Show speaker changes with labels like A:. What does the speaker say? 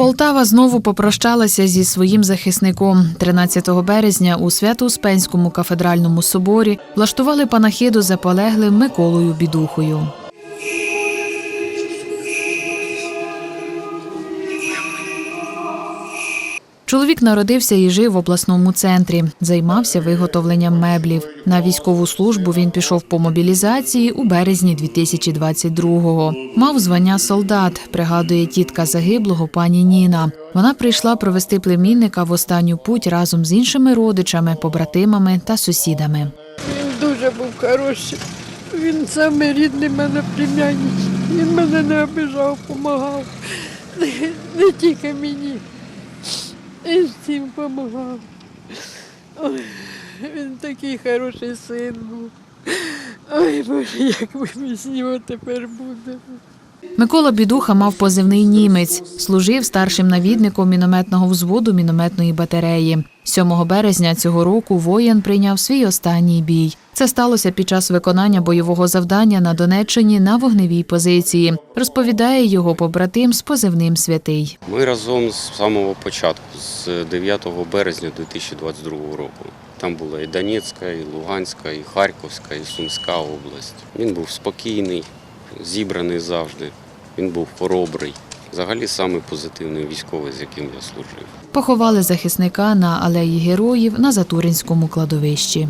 A: Полтава знову попрощалася зі своїм захисником. 13 березня у Свято-Успенському кафедральному соборі влаштували панахиду за полеглим Миколою Бідухою. Чоловік народився і жив в обласному центрі, займався виготовленням меблів. На військову службу він пішов по мобілізації у березні 2022-го. Мав звання солдат, пригадує тітка загиблого пані Ніна. Вона прийшла провести племінника в останню путь разом з іншими родичами, побратимами та сусідами.
B: Він дуже був хороший. Він саме рідний мене племянник. Він мене не обижав, допомагав. Не тільки мені. І всім допомагав. Він такий хороший син був. Ой, Боже, як ми без нього тепер будемо.
A: Микола Бідуха мав позивний німець, служив старшим навідником мінометного взводу мінометної батареї. 7 березня цього року воїн прийняв свій останній бій. Це сталося під час виконання бойового завдання на Донеччині на вогневій позиції. Розповідає його побратим з позивним святий.
C: Ми разом з самого початку, з 9 березня 2022 року. Там була і Донецька, і Луганська, і Харківська, і Сумська область. Він був спокійний, зібраний завжди. Він був хоробрий. Взагалі самий позитивний військовий, з яким я служив.
A: Поховали захисника на алеї героїв на Затуринському кладовищі.